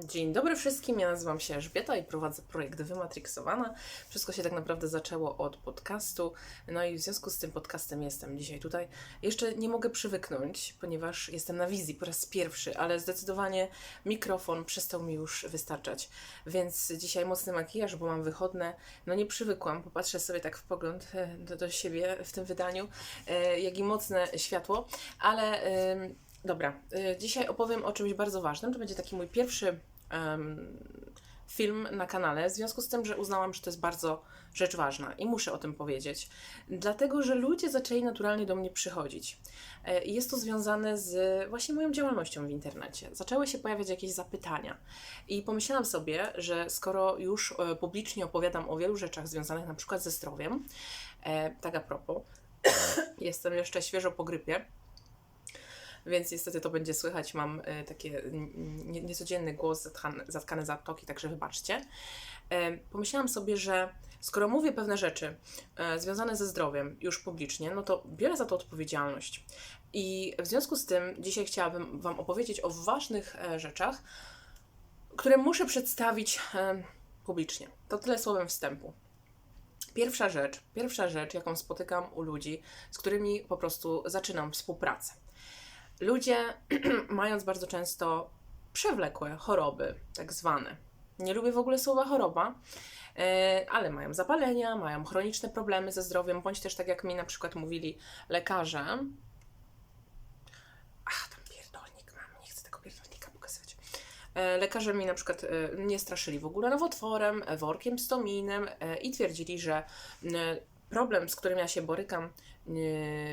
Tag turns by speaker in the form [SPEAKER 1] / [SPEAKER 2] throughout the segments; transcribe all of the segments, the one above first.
[SPEAKER 1] Dzień dobry wszystkim, ja nazywam się Elżbieta i prowadzę projekt Wymatrixowana. Wszystko się tak naprawdę zaczęło od podcastu, no i w związku z tym podcastem jestem dzisiaj tutaj. Jeszcze nie mogę przywyknąć, ponieważ jestem na wizji po raz pierwszy, ale zdecydowanie mikrofon przestał mi już wystarczać. Więc dzisiaj mocny makijaż, bo mam wychodne. No nie przywykłam, popatrzę sobie tak w pogląd e, do, do siebie w tym wydaniu, e, jak i mocne światło, ale... Dobra, y, dzisiaj opowiem o czymś bardzo ważnym. To będzie taki mój pierwszy em, film na kanale, w związku z tym, że uznałam, że to jest bardzo rzecz ważna i muszę o tym powiedzieć. Dlatego, że ludzie zaczęli naturalnie do mnie przychodzić. E, Jest to związane z właśnie moją działalnością w internecie. Zaczęły się pojawiać jakieś zapytania i pomyślałam sobie, że skoro już e, publicznie opowiadam o wielu rzeczach związanych na przykład ze zdrowiem, e, tak a propos, jestem jeszcze świeżo po grypie, więc niestety to będzie słychać. Mam mm, nie- niecodzienny głos zatkany, zatkany za toki, także wybaczcie. E, pomyślałam sobie, że skoro mówię pewne rzeczy e, związane ze zdrowiem już publicznie, no to biorę za to odpowiedzialność. I w związku z tym dzisiaj chciałabym Wam opowiedzieć o ważnych e, rzeczach, które muszę przedstawić publicznie. To tyle słowem wstępu. Pierwsza rzecz, pierwsza rzecz, jaką spotykam u ludzi, z którymi po prostu zaczynam współpracę. Ludzie, mając bardzo często przewlekłe choroby, tak zwane, nie lubię w ogóle słowa choroba, e, ale mają zapalenia, mają chroniczne problemy ze zdrowiem, bądź też tak jak mi na przykład mówili lekarze. Ach, tam pierdolnik mam, nie chcę tego pierdolnika pokazywać. E, Lekarze mi na przykład e, nie straszyli w ogóle nowotworem, workiem stomijnym e, i twierdzili, że problem, z którym ja się borykam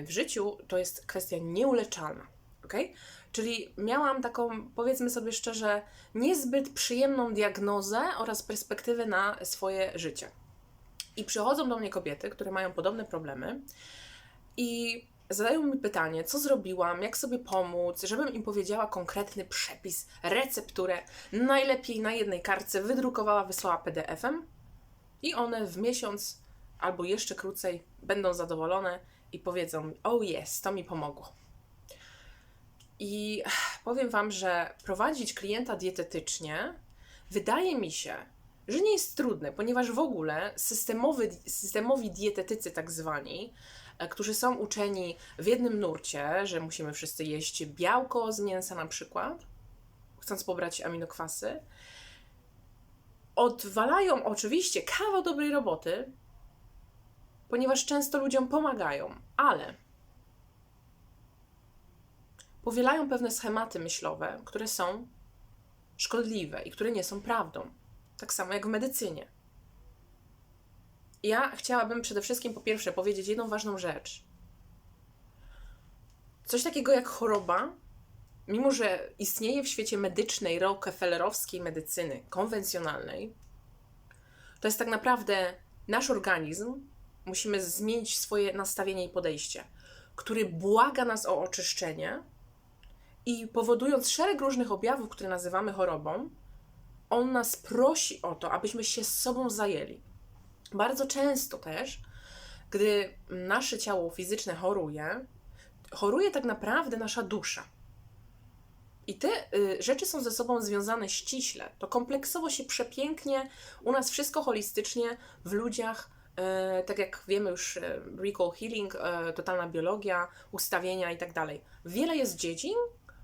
[SPEAKER 1] w życiu, to jest kwestia nieuleczalna. Okay? Czyli miałam taką, powiedzmy sobie szczerze, niezbyt przyjemną diagnozę oraz perspektywę na swoje życie. I przychodzą do mnie kobiety, które mają podobne problemy i zadają mi pytanie, co zrobiłam, jak sobie pomóc, żebym im powiedziała konkretny przepis, recepturę, najlepiej na jednej kartce wydrukowała, wysłała PDF-em i one w miesiąc albo jeszcze krócej będą zadowolone i powiedzą: Oh, yes, to mi pomogło. I powiem Wam, że prowadzić klienta dietetycznie wydaje mi się, że nie jest trudne, ponieważ w ogóle systemowy, systemowi dietetycy, tak zwani, e, którzy są uczeni w jednym nurcie, że musimy wszyscy jeść białko z mięsa na przykład, chcąc pobrać aminokwasy, odwalają oczywiście kawał dobrej roboty, ponieważ często ludziom pomagają, ale powielają pewne schematy myślowe, które są szkodliwe i które nie są prawdą. Tak samo jak w medycynie. Ja chciałabym przede wszystkim po pierwsze powiedzieć jedną ważną rzecz. Coś takiego jak choroba, mimo że istnieje w świecie medycznej, rockefellerowskiej medycyny konwencjonalnej, to jest tak naprawdę nasz organizm. Musimy zmienić swoje nastawienie i podejście, który błaga nas o oczyszczenie i powodując szereg różnych objawów, które nazywamy chorobą, on nas prosi o to, abyśmy się z sobą zajęli. Bardzo często też, gdy nasze ciało fizyczne choruje, choruje tak naprawdę nasza dusza. I te y, rzeczy są ze sobą związane ściśle. To kompleksowo się przepięknie, u nas wszystko holistycznie, w ludziach, e, tak jak wiemy już, e, recall healing, totalna biologia, ustawienia i tak dalej. Wiele jest dziedzin,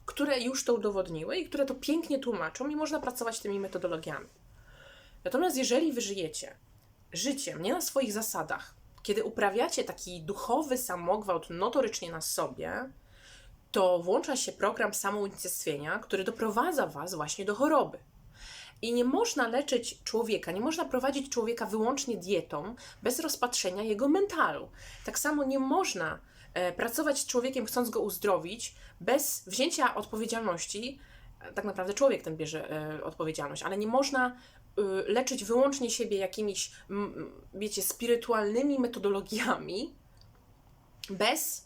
[SPEAKER 1] które już to udowodniły i które to pięknie tłumaczą i można pracować tymi metodologiami. Natomiast jeżeli wy żyjecie życiem nie na swoich zasadach, kiedy uprawiacie taki duchowy samogwałt notorycznie na sobie, to włącza się program samounicestwienia, który doprowadza was właśnie do choroby. I nie można leczyć człowieka, nie można prowadzić człowieka wyłącznie dietą bez rozpatrzenia jego mentalu. Tak samo nie można pracować z człowiekiem, chcąc go uzdrowić, bez wzięcia odpowiedzialności. E, Tak naprawdę człowiek ten bierze e, odpowiedzialność, ale nie można e, leczyć wyłącznie siebie jakimiś, wiecie, spirytualnymi metodologiami bez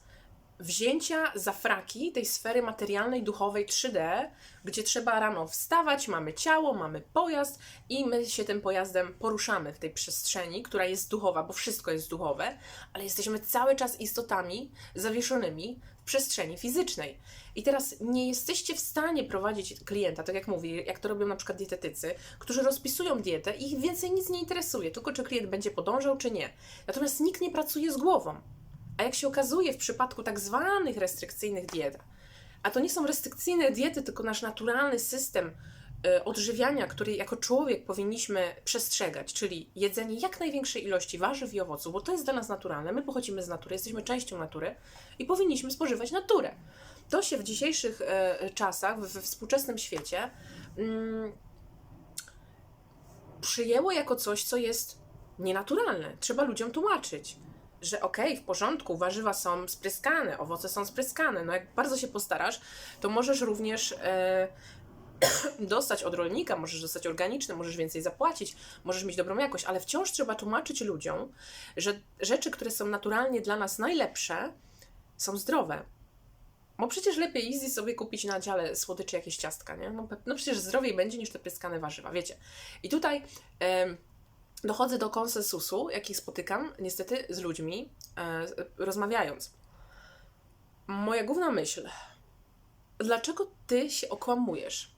[SPEAKER 1] wzięcia za fraki tej sfery materialnej, duchowej 3D, gdzie trzeba rano wstawać, mamy ciało, mamy pojazd i my się tym pojazdem poruszamy w tej przestrzeni, która jest duchowa, bo wszystko jest duchowe, ale jesteśmy cały czas istotami zawieszonymi w przestrzeni fizycznej. I teraz nie jesteście w stanie prowadzić klienta, tak jak mówię, jak to robią na przykład dietetycy, którzy rozpisują dietę i ich więcej nic nie interesuje, tylko czy klient będzie podążał, czy nie. Natomiast nikt nie pracuje z głową. A jak się okazuje w przypadku tak zwanych restrykcyjnych diet, a to nie są restrykcyjne diety, tylko nasz naturalny system y, odżywiania, który jako człowiek powinniśmy przestrzegać, czyli jedzenie jak największej ilości warzyw i owoców, bo to jest dla nas naturalne. My pochodzimy z natury, jesteśmy częścią natury i powinniśmy spożywać naturę. To się w dzisiejszych e, czasach, we współczesnym świecie, mm, przyjęło jako coś, co jest nienaturalne. Trzeba ludziom tłumaczyć że okej, okay, w porządku, warzywa są spryskane, owoce są spryskane. No jak bardzo się postarasz, to możesz również e, dostać od rolnika, możesz dostać organiczne, możesz więcej zapłacić, możesz mieć dobrą jakość, ale wciąż trzeba tłumaczyć ludziom, że rzeczy, które są naturalnie dla nas najlepsze, są zdrowe. Bo przecież lepiej easy sobie kupić na dziale słodyczy jakieś ciastka, nie? No, no przecież zdrowiej będzie niż te pryskane warzywa, wiecie. I tutaj... dochodzę do konsensusu, jaki spotykam niestety z ludźmi, e, rozmawiając. Moja główna myśl, dlaczego ty się okłamujesz?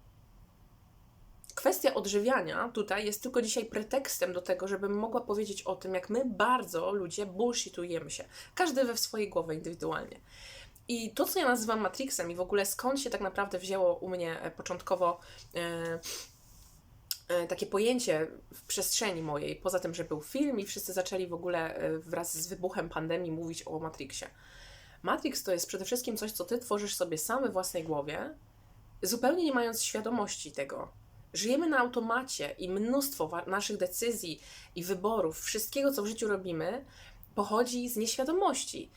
[SPEAKER 1] Kwestia odżywiania tutaj jest tylko dzisiaj pretekstem do tego, żebym mogła powiedzieć o tym, jak my bardzo ludzie bullshitujemy się. Każdy we swojej głowie indywidualnie. I to, co ja nazywam Matrixem i w ogóle skąd się tak naprawdę wzięło u mnie e, początkowo e, takie pojęcie w przestrzeni mojej, poza tym, że był film i wszyscy zaczęli w ogóle e, wraz z wybuchem pandemii mówić o Matrixie. Matrix to jest przede wszystkim coś, co ty tworzysz sobie sam we własnej głowie, zupełnie nie mając świadomości tego. Żyjemy na automacie i mnóstwo naszych decyzji i wyborów, wszystkiego, co w życiu robimy, pochodzi z nieświadomości.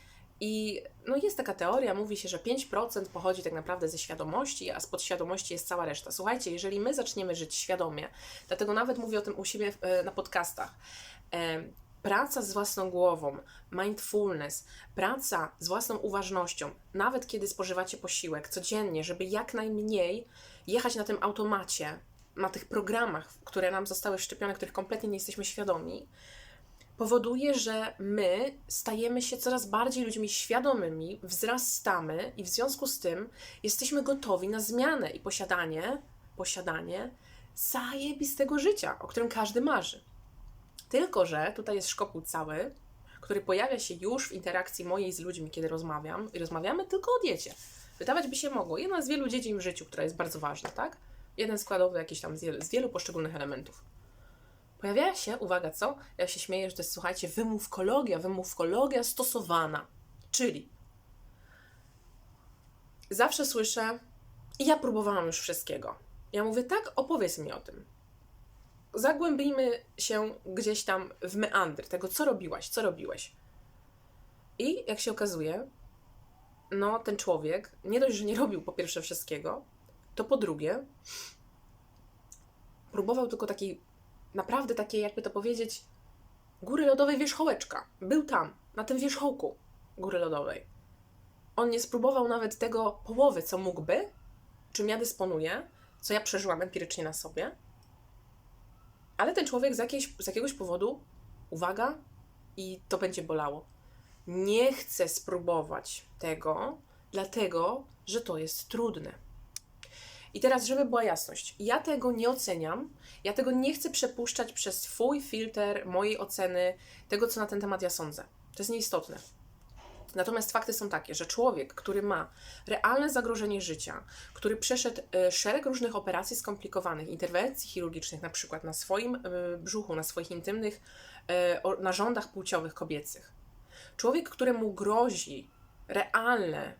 [SPEAKER 1] I no jest taka teoria, mówi się, że 5% pochodzi tak naprawdę ze świadomości, a z podświadomości jest cała reszta. Słuchajcie, jeżeli my zaczniemy żyć świadomie, dlatego nawet mówię o tym u siebie e, na podcastach, e, praca z własną głową, mindfulness, praca z własną uważnością, nawet kiedy spożywacie posiłek codziennie, żeby jak najmniej jechać na tym automacie, na tych programach, które nam zostały wszczepione, których kompletnie nie jesteśmy świadomi, powoduje, że my stajemy się coraz bardziej ludźmi świadomymi, wzrastamy i w związku z tym jesteśmy gotowi na zmianę i posiadanie, posiadanie zajebistego życia, o którym każdy marzy. Tylko, że tutaj jest szkopuł cały, który pojawia się już w interakcji mojej z ludźmi, kiedy rozmawiam i rozmawiamy tylko o diecie. Wydawać by się mogło, jedna z wielu dziedzin w życiu, która jest bardzo ważna, tak? Jeden składowy jakiś tam z wielu poszczególnych elementów. Pojawia się, uwaga, co? Ja się śmieję, że to jest, słuchajcie, wymówkologia, wymówkologia stosowana. Czyli zawsze słyszę, i ja próbowałam już wszystkiego. Ja mówię, tak, opowiedz mi o tym. Zagłębijmy się gdzieś tam w meandry tego, co robiłaś, co robiłeś. I jak się okazuje, no ten człowiek nie dość, że nie robił po pierwsze wszystkiego, to po drugie próbował tylko takiej naprawdę takie, jakby to powiedzieć, góry lodowej wierzchołeczka. Był tam, na tym wierzchołku góry lodowej. On nie spróbował nawet tego połowy, co mógłby, czym ja dysponuję, co ja przeżyłam empirycznie na sobie. Ale ten człowiek z, jakiejś, z jakiegoś powodu, uwaga, i to będzie bolało, nie chce spróbować tego, dlatego że to jest trudne. I teraz, żeby była jasność, ja tego nie oceniam, ja tego nie chcę przepuszczać przez Twój filtr mojej oceny tego, co na ten temat ja sądzę. To jest nieistotne. Natomiast fakty są takie, że człowiek, który ma realne zagrożenie życia, który przeszedł e, szereg różnych operacji skomplikowanych, interwencji chirurgicznych, na przykład na swoim e, brzuchu, na swoich intymnych e, narządach płciowych kobiecych, człowiek, któremu grozi realne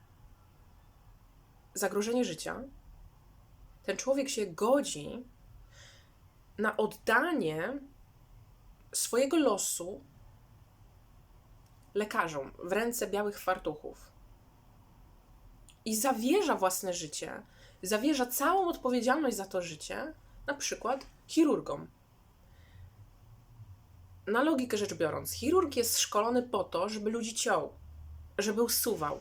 [SPEAKER 1] zagrożenie życia, ten człowiek się godzi na oddanie swojego losu lekarzom w ręce białych fartuchów. I zawierza własne życie, zawierza całą odpowiedzialność za to życie, na przykład chirurgom. Na logikę rzecz biorąc, chirurg jest szkolony po to, żeby ludzi ciął, żeby usuwał,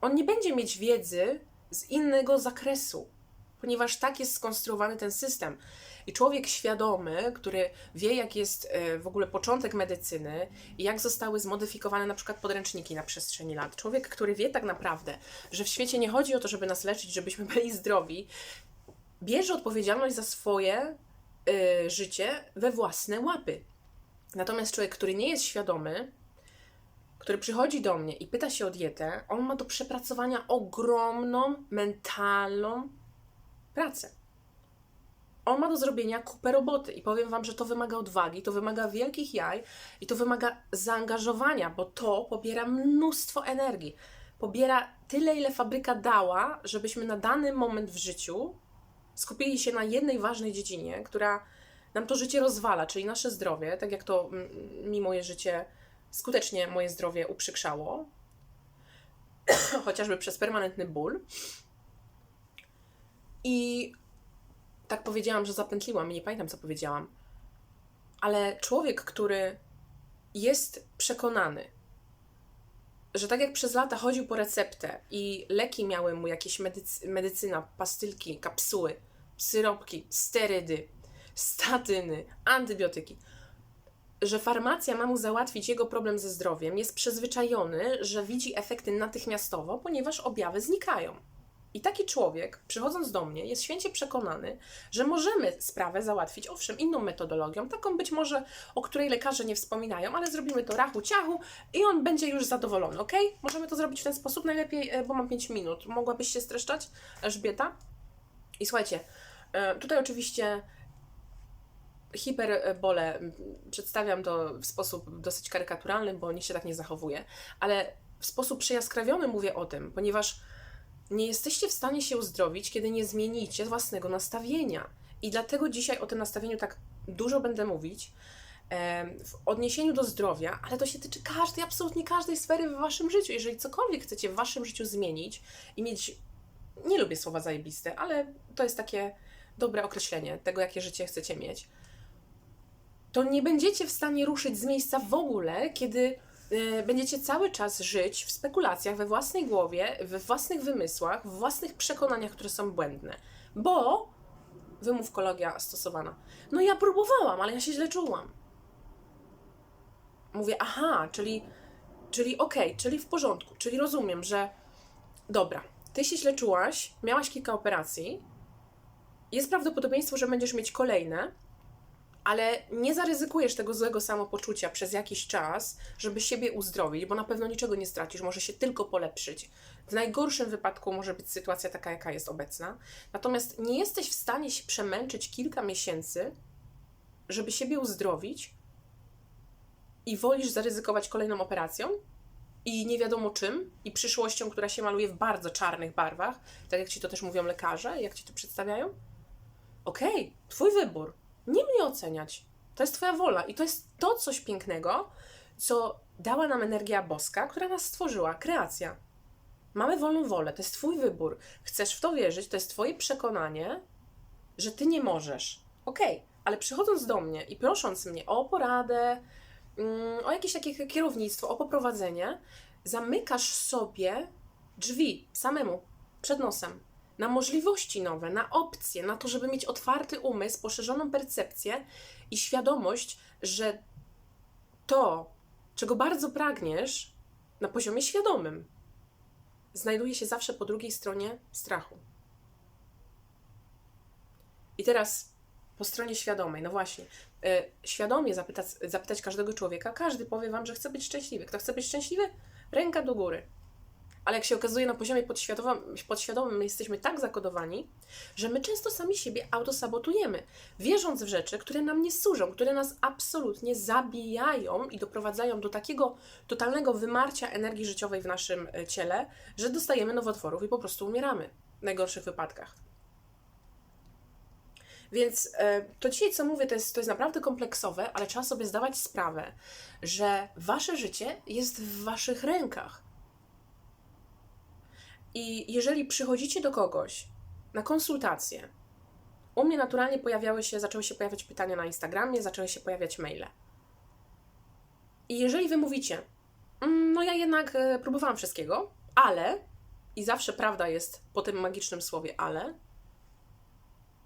[SPEAKER 1] on nie będzie mieć wiedzy z innego zakresu, ponieważ tak jest skonstruowany ten system. I człowiek świadomy, który wie, jak jest e, w ogóle początek medycyny i jak zostały zmodyfikowane na przykład podręczniki na przestrzeni lat, człowiek, który wie tak naprawdę, że w świecie nie chodzi o to, żeby nas leczyć, żebyśmy byli zdrowi, bierze odpowiedzialność za swoje y, życie we własne łapy. Natomiast człowiek, który nie jest świadomy, który przychodzi do mnie i pyta się o dietę, on ma do przepracowania ogromną mentalną pracę. On ma do zrobienia kupę roboty i powiem Wam, że to wymaga odwagi, to wymaga wielkich jaj i to wymaga zaangażowania, bo to pobiera mnóstwo energii. Pobiera tyle, ile fabryka dała, żebyśmy na dany moment w życiu skupili się na jednej ważnej dziedzinie, która nam to życie rozwala, czyli nasze zdrowie, tak jak to mm, mi moje życie, skutecznie moje zdrowie uprzykrzało, chociażby przez permanentny ból. I tak powiedziałam, że zapętliłam, nie pamiętam co powiedziałam, ale człowiek, który jest przekonany, że tak jak przez lata chodził po receptę i leki miały mu jakieś medycy medycyna, pastylki, kapsuły, syropki, sterydy, statyny, antybiotyki, że farmacja ma mu załatwić jego problem ze zdrowiem, jest przyzwyczajony, że widzi efekty natychmiastowo, ponieważ objawy znikają. I taki człowiek, przychodząc do mnie, jest święcie przekonany, że możemy sprawę załatwić, owszem, inną metodologią, taką być może, o której lekarze nie wspominają, ale zrobimy to rachu ciachu i on będzie już zadowolony, ok? Możemy to zrobić w ten sposób najlepiej, e, bo mam 5 minut. Mogłabyś się streszczać, Elżbieta? I słuchajcie, e, tutaj oczywiście hiperbole przedstawiam to w sposób dosyć karykaturalny, bo nikt się tak nie zachowuje, ale w sposób przejaskrawiony mówię o tym, ponieważ nie jesteście w stanie się uzdrowić, kiedy nie zmienicie własnego nastawienia. I dlatego dzisiaj o tym nastawieniu tak dużo będę mówić w odniesieniu do zdrowia, ale to się tyczy każdej, absolutnie każdej sfery w waszym życiu. Jeżeli cokolwiek chcecie w waszym życiu zmienić i mieć, nie lubię słowa zajebiste, ale to jest takie dobre określenie tego, jakie życie chcecie mieć, to nie będziecie w stanie ruszyć z miejsca w ogóle, kiedy będziecie cały czas żyć w spekulacjach we własnej głowie, we własnych wymysłach, w własnych przekonaniach, które są błędne. Bo wymówkologia stosowana. No ja próbowałam, ale ja się źle czułam. Mówię, aha, czyli, czyli okej, okay, czyli w porządku, czyli rozumiem, że dobra, ty się źle czułaś, miałaś kilka operacji, jest prawdopodobieństwo, że będziesz mieć kolejne, ale nie zaryzykujesz tego złego samopoczucia przez jakiś czas, żeby siebie uzdrowić, bo na pewno niczego nie stracisz, może się tylko polepszyć. W najgorszym wypadku może być sytuacja taka, jaka jest obecna. Natomiast nie jesteś w stanie się przemęczyć kilka miesięcy, żeby siebie uzdrowić i wolisz zaryzykować kolejną operacją i nie wiadomo czym, i przyszłością, która się maluje w bardzo czarnych barwach, tak jak ci to też mówią lekarze, jak ci to przedstawiają. Okej, okay, twój wybór nie mnie oceniać. To jest Twoja wola i to jest to coś pięknego, co dała nam energia boska, która nas stworzyła, kreacja. Mamy wolną wolę, to jest Twój wybór. Chcesz w to wierzyć, to jest Twoje przekonanie, że Ty nie możesz. Okej, okay, ale przychodząc do mnie i prosząc mnie o poradę, mm, o jakieś takie kierownictwo, o poprowadzenie, zamykasz sobie drzwi samemu, przed nosem na możliwości nowe, na opcje, na to, żeby mieć otwarty umysł, poszerzoną percepcję i świadomość, że to, czego bardzo pragniesz na poziomie świadomym, znajduje się zawsze po drugiej stronie strachu. I teraz po stronie świadomej, no właśnie, yy, świadomie zapytać, zapytać każdego człowieka, każdy powie wam, że chce być szczęśliwy. Kto chce być szczęśliwy? Ręka do góry. Ale jak się okazuje, na poziomie podświadomym, my jesteśmy tak zakodowani, że my często sami siebie autosabotujemy, wierząc w rzeczy, które nam nie służą, które nas absolutnie zabijają i doprowadzają do takiego totalnego wymarcia energii życiowej w naszym e, ciele, że dostajemy nowotworów i po prostu umieramy w najgorszych wypadkach. Więc e, to dzisiaj, co mówię, to jest, to jest naprawdę kompleksowe, ale trzeba sobie zdawać sprawę, że wasze życie jest w waszych rękach. I jeżeli przychodzicie do kogoś na konsultację, u mnie naturalnie pojawiały się, zaczęły się pojawiać pytania na Instagramie, zaczęły się pojawiać maile. I jeżeli wy mówicie, mm, no ja jednak e, próbowałam wszystkiego, ale I zawsze prawda jest po tym magicznym słowie ale.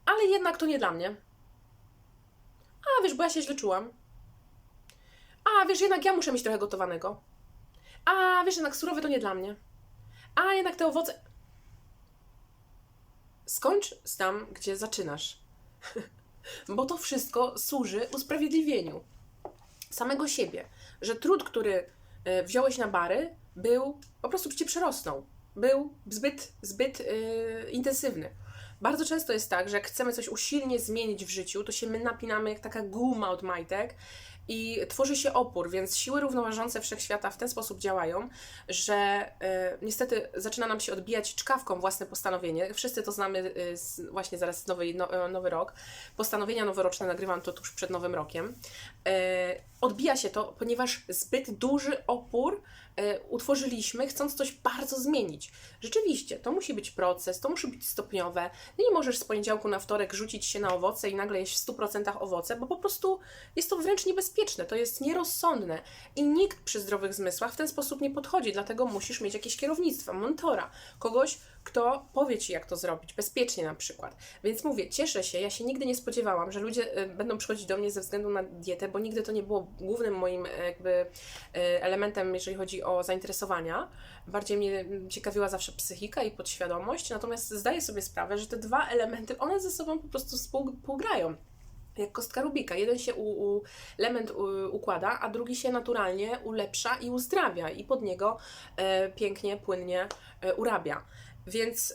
[SPEAKER 1] Ale jednak to nie dla mnie. A wiesz, bo ja się źle czułam. A wiesz, jednak ja muszę mieć trochę gotowanego. A wiesz, jednak surowe to nie dla mnie. A jednak te owoce. Skończ tam, gdzie zaczynasz. Bo to wszystko służy usprawiedliwieniu samego siebie. Że trud, który e, wziąłeś na bary, był po prostu ci przerosnął. Był zbyt, zbyt yy, intensywny. Bardzo często jest tak, że jak chcemy coś usilnie zmienić w życiu, to się my napinamy jak taka guma od majtek i tworzy się opór, więc siły równoważące wszechświata w ten sposób działają, że e, niestety zaczyna nam się odbijać czkawką własne postanowienie. Wszyscy to znamy e, z, właśnie zaraz nowy, no, nowy rok. Postanowienia noworoczne nagrywam to tuż przed nowym rokiem. E, odbija się to, ponieważ zbyt duży opór E, utworzyliśmy, chcąc coś bardzo zmienić. Rzeczywiście, to musi być proces, to musi być stopniowe. Nie możesz z poniedziałku na wtorek rzucić się na owoce i nagle jeść w 100% owoce, bo po prostu jest to wręcz niebezpieczne, to jest nierozsądne i nikt przy zdrowych zmysłach w ten sposób nie podchodzi, dlatego musisz mieć jakieś kierownictwo, mentora, kogoś, kto powie Ci, jak to zrobić, bezpiecznie na przykład. Więc mówię, cieszę się, ja się nigdy nie spodziewałam, że ludzie y, będą przychodzić do mnie ze względu na dietę, bo nigdy to nie było głównym moim e, jakby y, elementem, jeżeli chodzi o zainteresowania. Bardziej mnie ciekawiła zawsze psychika i podświadomość, natomiast zdaję sobie sprawę, że te dwa elementy, one ze sobą po prostu współgrają jak kostka Rubika. Jeden się u, u, element u, układa, a drugi się naturalnie ulepsza i uzdrawia i pod niego e, pięknie, płynnie e, urabia. Więc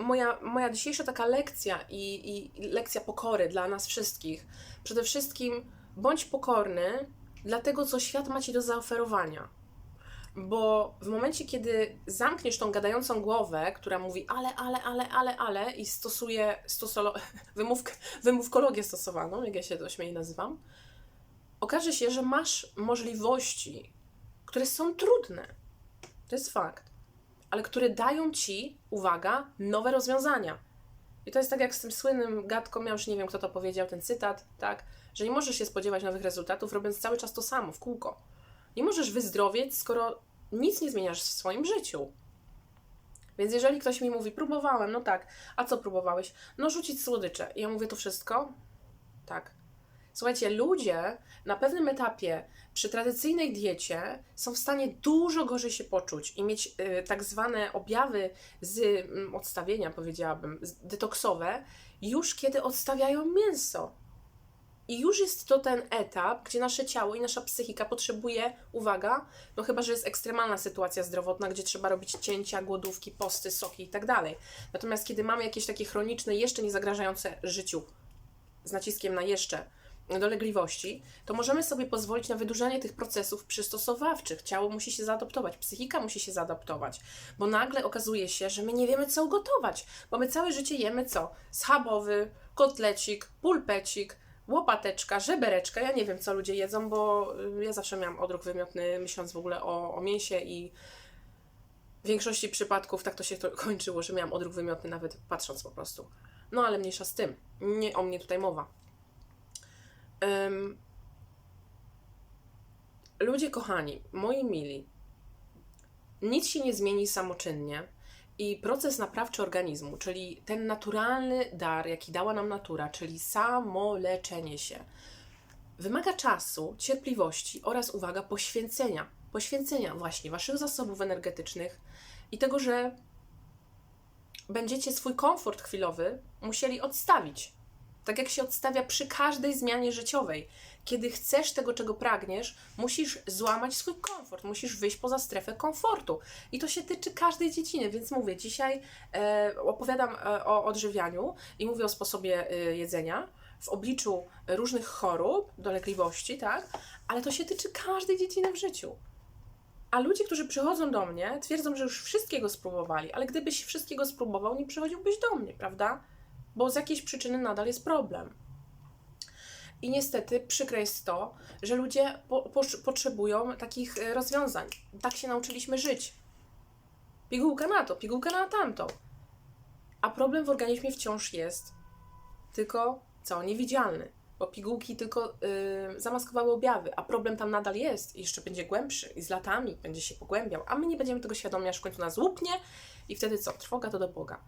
[SPEAKER 1] moja, moja dzisiejsza taka lekcja i, i lekcja pokory dla nas wszystkich, przede wszystkim bądź pokorny dla tego, co świat ma ci do zaoferowania. Bo w momencie, kiedy zamkniesz tą gadającą głowę, która mówi ale, ale, ale, ale, ale i stosuje stosolo, wymówk, wymówkologię stosowaną, jak ja się to śmieję nazywam, okaże się, że masz możliwości, które są trudne. To jest fakt ale które dają ci, uwaga, nowe rozwiązania. I to jest tak jak z tym słynnym gadką, ja już nie wiem, kto to powiedział, ten cytat, tak, że nie możesz się spodziewać nowych rezultatów, robiąc cały czas to samo, w kółko. Nie możesz wyzdrowieć, skoro nic nie zmieniasz w swoim życiu. Więc jeżeli ktoś mi mówi, próbowałem, no tak, a co próbowałeś? No rzucić słodycze. I ja mówię, to wszystko? Tak. Słuchajcie, ludzie na pewnym etapie przy tradycyjnej diecie są w stanie dużo gorzej się poczuć i mieć y, tak zwane objawy z y, odstawienia, powiedziałabym, detoksowe, już kiedy odstawiają mięso. I już jest to ten etap, gdzie nasze ciało i nasza psychika potrzebuje, uwaga, no chyba, że jest ekstremalna sytuacja zdrowotna, gdzie trzeba robić cięcia, głodówki, posty, soki i tak dalej. Natomiast kiedy mamy jakieś takie chroniczne, jeszcze nie zagrażające życiu, z naciskiem na jeszcze, dolegliwości, to możemy sobie pozwolić na wydłużanie tych procesów przystosowawczych. Ciało musi się zaadaptować, psychika musi się zaadaptować, bo nagle okazuje się, że my nie wiemy, co ugotować, bo my całe życie jemy co? Schabowy, kotlecik, pulpecik, łopateczka, żebereczka. Ja nie wiem, co ludzie jedzą, bo y, ja zawsze miałam odruch wymiotny, myśląc w ogóle o, o mięsie i w większości przypadków tak to się to kończyło, że miałam odruch wymiotny, nawet patrząc po prostu. No ale mniejsza z tym. Nie o mnie tutaj mowa. Um, ludzie kochani, moi mili, nic się nie zmieni samoczynnie i proces naprawczy organizmu, czyli ten naturalny dar, jaki dała nam natura, czyli samoleczenie się, wymaga czasu, cierpliwości oraz, uwaga, poświęcenia. Poświęcenia właśnie waszych zasobów energetycznych i tego, że będziecie swój komfort chwilowy musieli odstawić tak jak się odstawia przy każdej zmianie życiowej. Kiedy chcesz tego, czego pragniesz, musisz złamać swój komfort, musisz wyjść poza strefę komfortu. I to się tyczy każdej dziedziny, więc mówię, dzisiaj e, opowiadam e, o odżywianiu i mówię o sposobie e, jedzenia w obliczu różnych chorób, dolegliwości, tak? Ale to się tyczy każdej dziedziny w życiu. A ludzie, którzy przychodzą do mnie, twierdzą, że już wszystkiego spróbowali, ale gdybyś wszystkiego spróbował, nie przychodziłbyś do mnie, prawda? Bo z jakiejś przyczyny nadal jest problem. I niestety przykre jest to, że ludzie po, po, potrzebują takich e, rozwiązań. Tak się nauczyliśmy żyć. Pigułka na to, pigułka na tamto. A problem w organizmie wciąż jest, tylko co? Niewidzialny. bo pigułki tylko y, zamaskowały objawy, a problem tam nadal jest i jeszcze będzie głębszy i z latami będzie się pogłębiał, a my nie będziemy tego świadomi, aż w końcu nas łupnie i wtedy co? Trwoga to do Boga.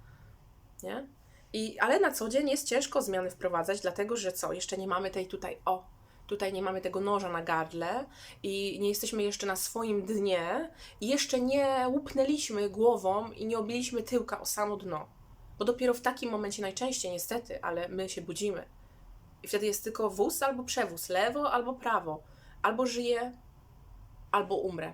[SPEAKER 1] Nie? I, ale na co dzień jest ciężko zmiany wprowadzać, dlatego że co? Jeszcze nie mamy tej tutaj, o, tutaj nie mamy tego noża na gardle i nie jesteśmy jeszcze na swoim dnie i jeszcze nie łupnęliśmy głową i nie obiliśmy tyłka o samo dno. Bo dopiero w takim momencie najczęściej, niestety, ale my się budzimy. I wtedy jest tylko wóz albo przewóz, lewo albo prawo. Albo żyję, albo umrę.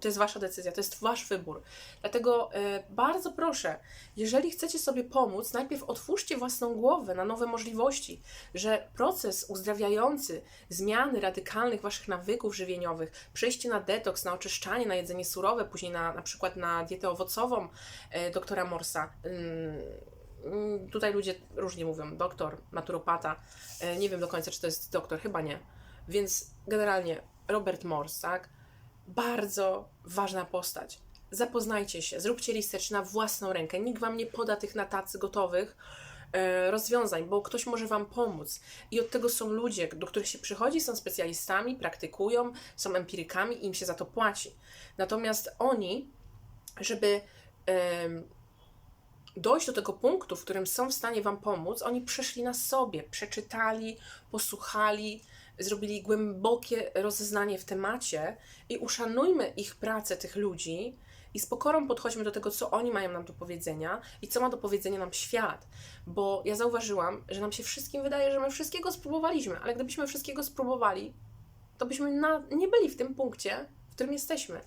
[SPEAKER 1] To jest Wasza decyzja, to jest Wasz wybór. Dlatego e, bardzo proszę, jeżeli chcecie sobie pomóc, najpierw otwórzcie własną głowę na nowe możliwości, że proces uzdrawiający zmiany radykalnych Waszych nawyków żywieniowych, przejście na detoks, na oczyszczanie, na jedzenie surowe, później na, na przykład na dietę owocową e, doktora Morsa. Mm, tutaj ludzie różnie mówią, doktor, naturopata. E, nie wiem do końca, czy to jest doktor, chyba nie. Więc generalnie Robert Morse, tak? Bardzo ważna postać. Zapoznajcie się, zróbcie research na własną rękę. Nikt wam nie poda tych na tacy gotowych e, rozwiązań, bo ktoś może wam pomóc. I od tego są ludzie, do których się przychodzi, są specjalistami, praktykują, są empirykami i im się za to płaci. Natomiast oni, żeby dojść do tego punktu, w którym są w stanie Wam pomóc, oni przeszli na sobie, przeczytali, posłuchali, zrobili głębokie rozeznanie w temacie i uszanujmy ich pracę, tych ludzi i z pokorą podchodźmy do tego, co oni mają nam do powiedzenia i co ma do powiedzenia nam świat. Bo ja zauważyłam, że nam się wszystkim wydaje, że my wszystkiego spróbowaliśmy, ale gdybyśmy wszystkiego spróbowali, to byśmy na, nie byli w tym punkcie, w którym jesteśmy.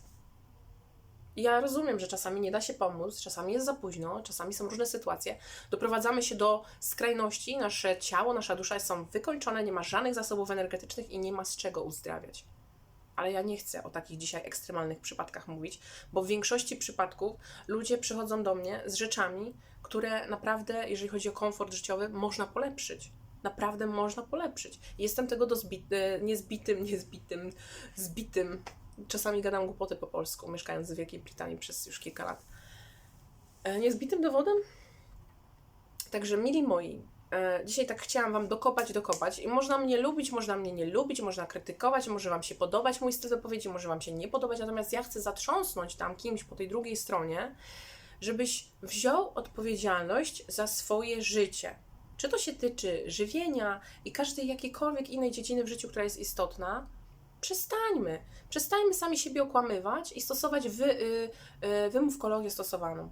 [SPEAKER 1] Ja rozumiem, że czasami nie da się pomóc, czasami jest za późno, czasami są różne sytuacje. Doprowadzamy się do skrajności, nasze ciało, nasza dusza są wykończone, nie ma żadnych zasobów energetycznych i nie ma z czego uzdrawiać. Ale ja nie chcę o takich dzisiaj ekstremalnych przypadkach mówić, bo w większości przypadków ludzie przychodzą do mnie z rzeczami, które naprawdę, jeżeli chodzi o komfort życiowy, można polepszyć. Naprawdę można polepszyć. Jestem tego e, niezbitym, niezbitym, zbitym czasami gadam głupoty po polsku, mieszkając w Wielkiej Brytanii przez już kilka lat. E, Niezbitym dowodem? Także, mili moi, e, dzisiaj tak chciałam Wam dokopać, dokopać i można mnie lubić, można mnie nie lubić, można krytykować, może Wam się podobać mój styl wypowiedzi, może Wam się nie podobać, natomiast ja chcę zatrząsnąć tam kimś po tej drugiej stronie, żebyś wziął odpowiedzialność za swoje życie. Czy to się tyczy żywienia i każdej jakiejkolwiek innej dziedziny w życiu, która jest istotna, przestańmy. Przestańmy sami siebie okłamywać i stosować wy, y, y, wymówkologię stosowaną.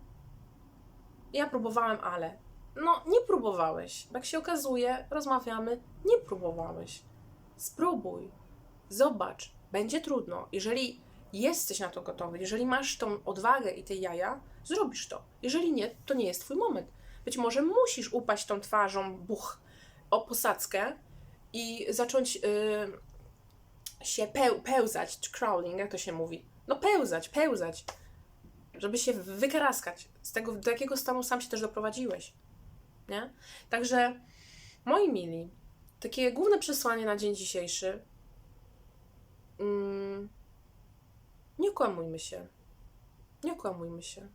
[SPEAKER 1] Ja próbowałem, ale. No, nie próbowałeś. Jak się okazuje, rozmawiamy, nie próbowałeś. Spróbuj. Zobacz. Będzie trudno. Jeżeli jesteś na to gotowy, jeżeli masz tą odwagę i te jaja, zrobisz to. Jeżeli nie, to nie jest twój moment. Być może musisz upaść tą twarzą, buch, o posadzkę i zacząć. Yy, się peł, pełzać, czy crawling, jak to się mówi? No pełzać, pełzać, żeby się wykaraskać z tego, do jakiego stanu sam się też doprowadziłeś, nie? Także, moi mili, takie główne przesłanie na dzień dzisiejszy, mm, nie kłamujmy się, nie kłamujmy się.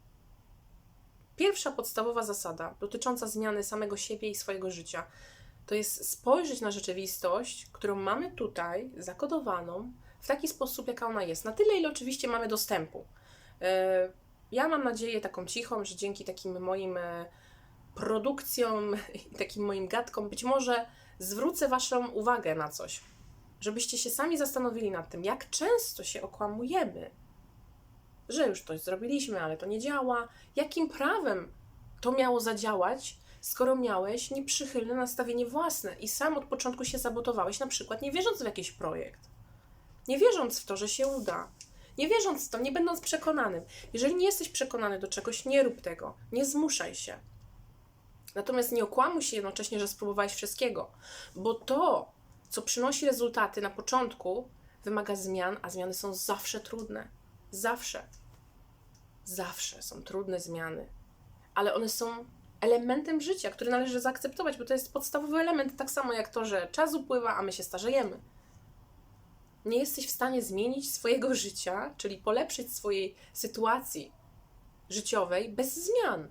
[SPEAKER 1] Pierwsza podstawowa zasada dotycząca zmiany samego siebie i swojego życia – to jest spojrzeć na rzeczywistość, którą mamy tutaj, zakodowaną, w taki sposób, jaka ona jest. Na tyle, ile oczywiście mamy dostępu. E, ja mam nadzieję taką cichą, że dzięki takim moim e, produkcjom i takim moim gadkom być może zwrócę Waszą uwagę na coś. Żebyście się sami zastanowili nad tym, jak często się okłamujemy, że już coś zrobiliśmy, ale to nie działa. Jakim prawem to miało zadziałać, skoro miałeś nieprzychylne nastawienie własne i sam od początku się sabotowałeś, na przykład nie wierząc w jakiś projekt, nie wierząc w to, że się uda, nie wierząc w to, nie będąc przekonanym. Jeżeli nie jesteś przekonany do czegoś, nie rób tego, nie zmuszaj się. Natomiast nie okłamuj się jednocześnie, że spróbowałeś wszystkiego, bo to, co przynosi rezultaty na początku, wymaga zmian, a zmiany są zawsze trudne. Zawsze. Zawsze są trudne zmiany, ale one są elementem życia, który należy zaakceptować, bo to jest podstawowy element, tak samo jak to, że czas upływa, a my się starzejemy. Nie jesteś w stanie zmienić swojego życia, czyli polepszyć swojej sytuacji życiowej bez zmian.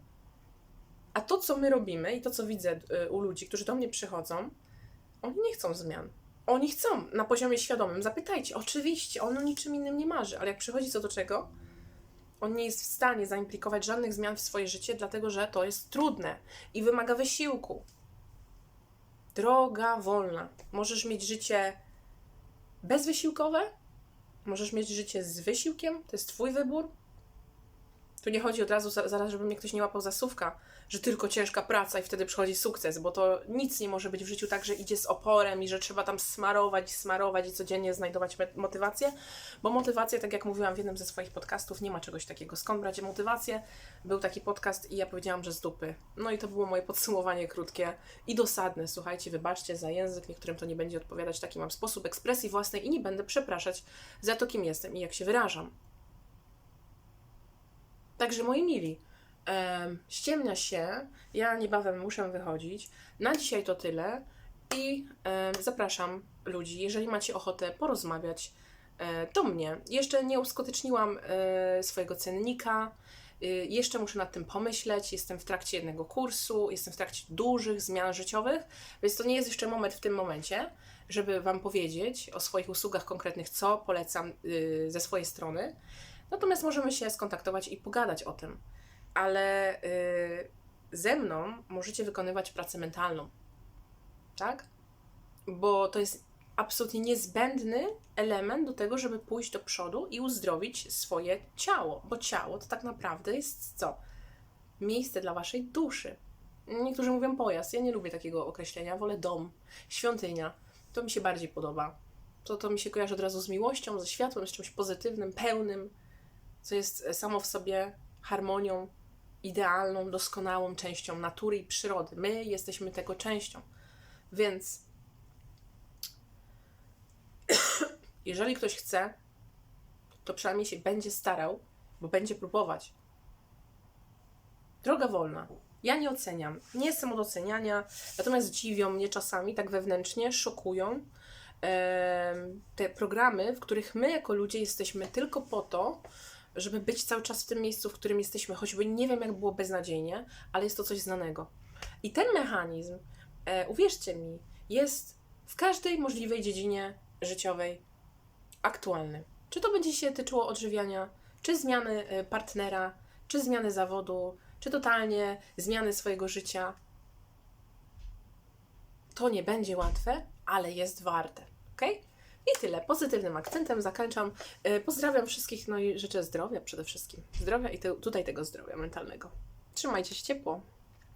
[SPEAKER 1] A to, co my robimy i to, co widzę y, u ludzi, którzy do mnie przychodzą, Oni nie chcą zmian. Oni chcą na poziomie świadomym. Zapytajcie, oczywiście, on o niczym innym nie marzy, ale jak przychodzi co do czego, on nie jest w stanie zaimplikować żadnych zmian w swoje życie, dlatego że to jest trudne i wymaga wysiłku. Droga wolna. Możesz mieć życie bezwysiłkowe, możesz mieć życie z wysiłkiem, to jest Twój wybór. Tu nie chodzi od razu, za- zaraz, żeby mnie ktoś nie łapał za słówka, że tylko ciężka praca i wtedy przychodzi sukces, bo to nic nie może być w życiu tak, że idzie z oporem i że trzeba tam smarować, smarować i codziennie znajdować motywację, bo motywację, tak jak mówiłam w jednym ze swoich podcastów, nie ma czegoś takiego. Skąd brać motywację? Był taki podcast i ja powiedziałam, że z dupy. No i to było moje podsumowanie krótkie i dosadne. Słuchajcie, wybaczcie za język, niektórym to nie będzie odpowiadać, taki mam sposób ekspresji własnej i nie będę przepraszać za to, kim jestem i jak się wyrażam. Także moi mili, em, ściemnia się, ja niebawem muszę wychodzić. Na dzisiaj to tyle i em, zapraszam ludzi, jeżeli macie ochotę porozmawiać, e, do mnie. Jeszcze nie uskuteczniłam e, swojego cennika, y, jeszcze muszę nad tym pomyśleć. Jestem w trakcie jednego kursu, jestem w trakcie dużych zmian życiowych, więc to nie jest jeszcze moment w tym momencie, żeby Wam powiedzieć o swoich usługach konkretnych, co polecam y, ze swojej strony. Natomiast możemy się skontaktować i pogadać o tym. Ale y, ze mną możecie wykonywać pracę mentalną. Tak? Bo to jest absolutnie niezbędny element do tego, żeby pójść do przodu i uzdrowić swoje ciało. Bo ciało to tak naprawdę jest co? Miejsce dla waszej duszy. Niektórzy mówią pojazd. Ja nie lubię takiego określenia. Wolę dom, świątynia. To mi się bardziej podoba. To, to mi się kojarzy od razu z miłością, ze światłem, z czymś pozytywnym, pełnym, co jest e, samo w sobie harmonią, idealną, doskonałą częścią natury i przyrody. My jesteśmy tego częścią. Więc jeżeli ktoś chce, to przynajmniej się będzie starał, bo będzie próbować. Droga wolna. Ja nie oceniam. Nie jestem od oceniania, natomiast dziwią mnie czasami tak wewnętrznie, szokują te programy, w których my jako ludzie jesteśmy tylko po to, żeby być cały czas w tym miejscu, w którym jesteśmy, choćby nie wiem, jak było beznadziejnie, ale jest to coś znanego. I ten mechanizm, e, uwierzcie mi, jest w każdej możliwej dziedzinie życiowej aktualny. Czy to będzie się tyczyło odżywiania, czy zmiany e, partnera, czy zmiany zawodu, czy totalnie zmiany swojego życia. To nie będzie łatwe, ale jest warte. Ok? I tyle. Pozytywnym akcentem zakończam. E, Pozdrawiam wszystkich, no i życzę zdrowia przede wszystkim. Zdrowia i te, tutaj tego zdrowia mentalnego. Trzymajcie się ciepło.